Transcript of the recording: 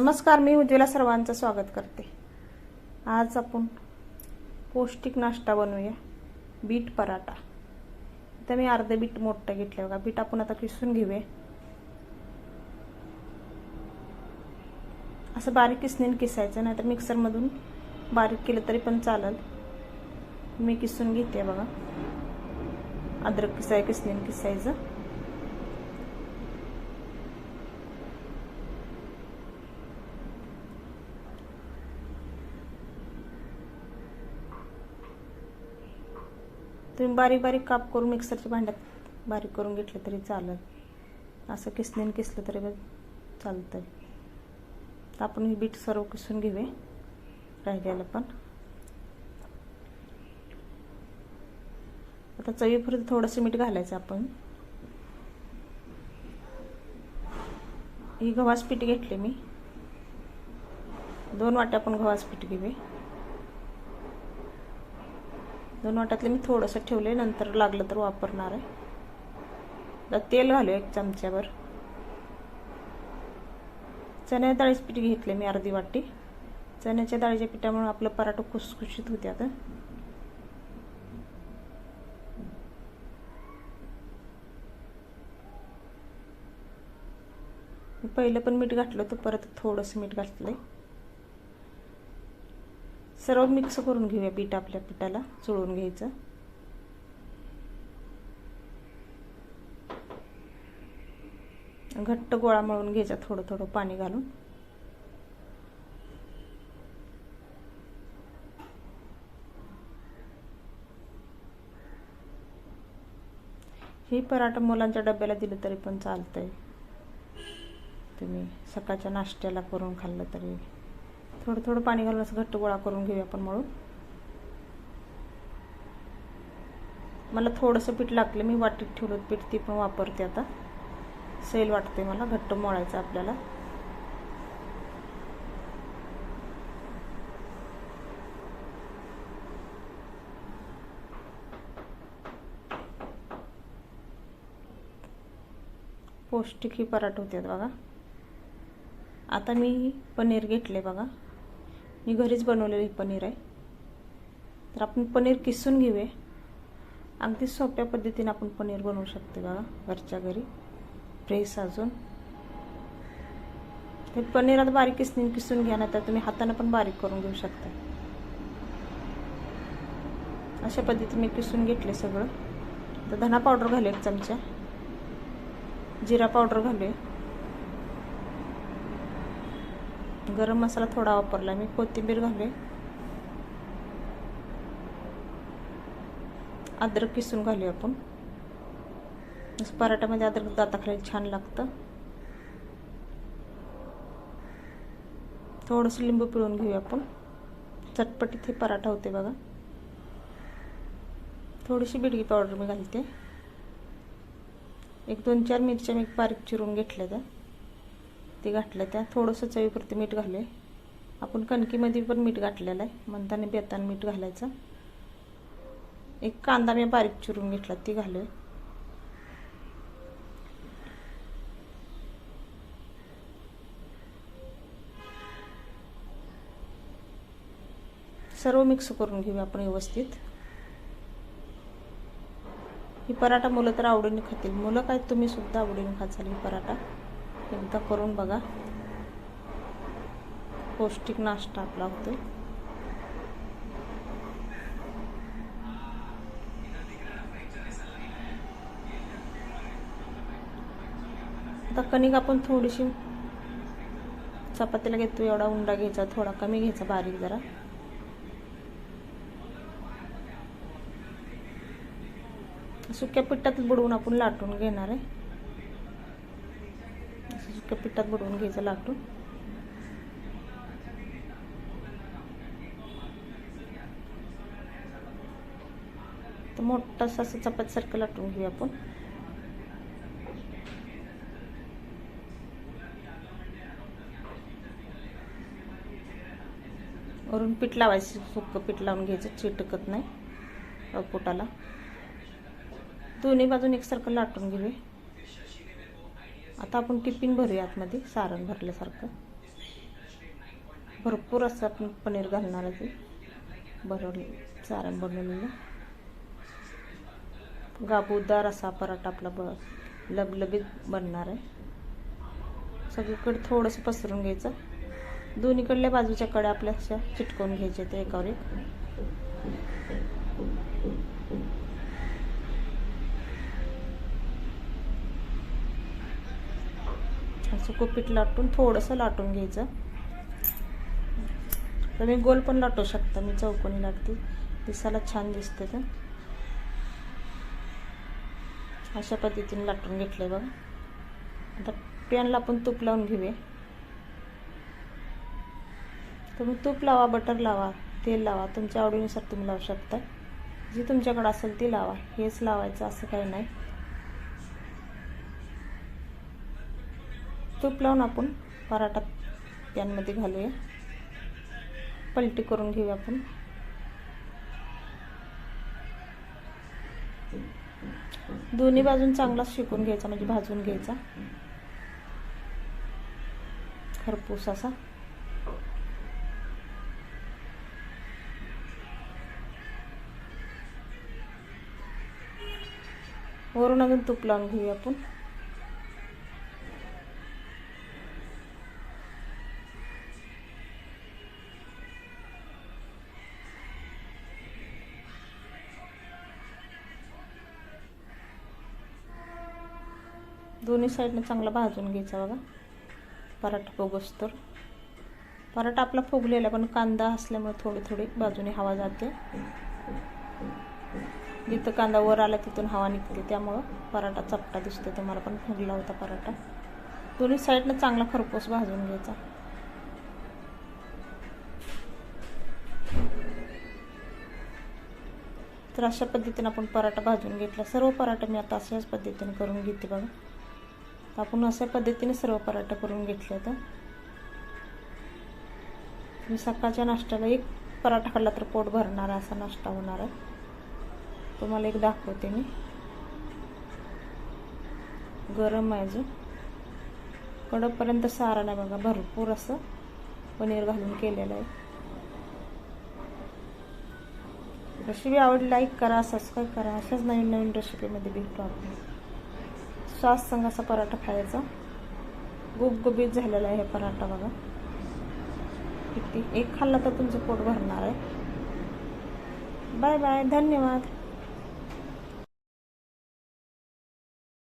नमस्कार मी उज्ज्वला सर्वांचं स्वागत करते. आज आपण पौष्टिक नाश्ता बनवूया. बीट पराठा. इथं मी अर्धे बीट मोठं घेतलं बघा. बीट आपण आता किसून घेऊया. असं बारीक किसणीन किसायचं नाहीतर मिक्सरमधून बारीक केलं तरी पण चालेल. मी किसून घेते बघा. अद्रक किसाय किसणीन किसायचं. तुम्ही बारीक बारीक काप करून मिक्सरच्या भांड्यात बारीक करून घेतलं तरी चालेल. असं किसणीने किसलं तरी चालतं तर आपण ही बीट सर्व किसून घेऊया राहिलेलं पण. आता चवीपुरतं थोडंसं मीठ घालायचं आपण. ही गव्हाच पीठ घेतले मी. दोन वाट्या आपण गव्हाच पीठ घेऊया. दोन वाटातले मी थोडंसं ठेवले नंतर लागलं तर वापरणार आहे. तर तेल घालू एक चमच्यावर चण्या डाळीचं पीठ घेतले मी अर्धी वाटी. चण्याच्या डाळीच्या पिठामुळे आपलं पराठा खुसखुशीत होते आता. पहिलं पण मीठ घातलं होतं परत थोडंसं मीठ घातलंय. सर्व मिक्स करून घेऊया पीठ आपल्या पिठाला चोळून घ्यायचं. घट्ट गोळा मळून घ्यायचा थोडं थोडं पाणी घालून. ही पराठा मुलांच्या डब्याला दिलं तरी पण चालतंय. तुम्ही सकाळच्या नाश्त्याला करून खाल्लं तरी थोडं थोडं पाणी घालून असं घट्ट गोळा करून घेऊया आपण मळून. मला थोडंसं पीठ लागलं मी वाटीत ठेवलं पीठ ती पण वापरते आता. सैल वाटते मला घट्ट मळायचं आपल्याला. पौष्टिक ही पराठे होतात बघा. आता मी पनीर घेतले बघा. मी घरीच बनवलेली पनीर आहे. तर आपण पनीर किसून घेऊया. अगदी सोप्या पद्धतीने आपण पनीर बनवू शकते बघा घरच्या घरी. फ्रेश अजून. ते पनीर आता बारीक किसणी किसून घ्या नाही तर तुम्ही हाताने पण बारीक करून घेऊ शकता. अशा पद्धतीने मी किसून घेतले सगळं. तर धना पावडर घालू एक चमचा. जिरा पावडर घालूया. गरम मसाला थोडा वापरला. मी कोथिंबीर घालूया अद्रक किसून घालूया आपण. पराठ्यामध्ये अद्रक दाताखाली छान लागतं. थोडंसं लिंबू पिळून घेऊया आपण. चटपटीत हे पराठा होते बघा. थोडीशी बिडगी पावडर मी घालते. एक दोन चार मिरच्या मी बारीक चिरून घेतल्या त्या. ते घातलं त्या थोडंसं चवीपुरती मीठ घाले आपण कणकीमध्ये पण मीठ घातलेलं आहे. म्हणताना बेतान मीठ घालायचं. एक कांदा मी बारीक चिरून घेतला ती घालू सर्व मिक्स करून घेऊया आपण व्यवस्थित. ही पराठा मुलं तर आवडीने खातील. मुलं काय तुम्ही सुद्धा आवडीने खाचाल ही पराठा. एकदा करून बघा. पौष्टिक नाश्ता आपला होतो आता कणिक आपण थोडीशी चपातीला घेतो एवढा उंडा घ्यायचा थोडा कमी घ्यायचा बारीक जरा. सुक्या पिठात बुडवून आपण लाटून घेणार आहे. असं पिठात बुडवून घ्यायचं लाटून. तर मोठासा असं चपातीसारखं लाटून घेऊया आपण. वरून पीठ लावायचं सुक्कं पीठ लावून घ्यायचं चिटकत नाही. पोटाला. दोन्ही बाजून एकसारखं लाटून घेऊया. आता आपण टिफिन भरूया आतमध्ये सारण भरल्यासारखं. भरपूर असं आपण पनीर घालणार आहे. ते सारण बनवलेलं. गाबूदार असा पराठा आपला ब लबलबीत बनणार आहे. सगळीकडे थोडंसं पसरून घ्यायचं. दोन्हीकडल्या बाजूच्या कडे आपल्या अशा चिटकवून घ्यायचे ते एकावर एक. असं कोपीट लाटून थोडंसं लाटून घ्यायचं. तुम्ही गोल पण लाटू शकता मी चौकोनी लाटते दिसायला छान दिसते तर अशा पद्धतीने लाटून घेतले बघा. आता पॅनला आपण तूप लावून घेऊया. तुम्ही तूप लावा बटर लावा तेल लावा तुमच्या आवडीनुसार तुम्ही लावू शकता. जी तुमच्याकडे असेल ती लावा. हेच लावायचं असं काही नाही. तूप लावून आपण पराठा पॅनमध्ये घालूया. पलटी करून घेऊया आपण. दोन्ही बाजून चांगला शिकून घ्यायचा म्हणजे भाजून घ्यायचा. खरपूस असा. वरून अजून तूप लावून घेऊया आपण. दोन्ही साईडनं चांगला भाजून घ्यायचा बघा. पराठा फुगस तर. पराठा आपला फुगलेला पण कांदा असल्यामुळे थोडी थोडी बाजूने हवा जाते. जिथं कांदा वर आला तिथून हवा निघते त्यामुळं पराठा चपटा दिसतो. तुम्हाला पण फुगला होता पराठा. दोन्ही साईडनं चांगला खरपूस भाजून घ्यायचा. तर अशा पद्धतीनं आपण पराठा भाजून घेतला. सर्व पराठा मी आता अशाच पद्धतीने करून घेते बघा. आपण अशा पद्धतीने सर्व पराठा करून घेतले तर मी सकाळच्या नाश्त्याला एक पराठा खाल्ला तर पोट भरणार असा नाश्ता होणार आहे. तुम्हाला एक दाखवते मी. गरम आहे अजून. कडकपर्यंत सारा नाही बघा भरपूर असं पनीर घालून केलेलं आहे. रेसिपी आवडली लाईक करा सबस्क्राईब करा. अशाच नवीन नवीन रेसिपीमध्ये भेटतो आपण. श्वास संग असा पराठा खायचा. गुबगुबीत झालेला आहे हे पराठा बघा. किती? एक खाल्ला तर तुमचं पोट भरणार आहे. बाय बाय धन्यवाद.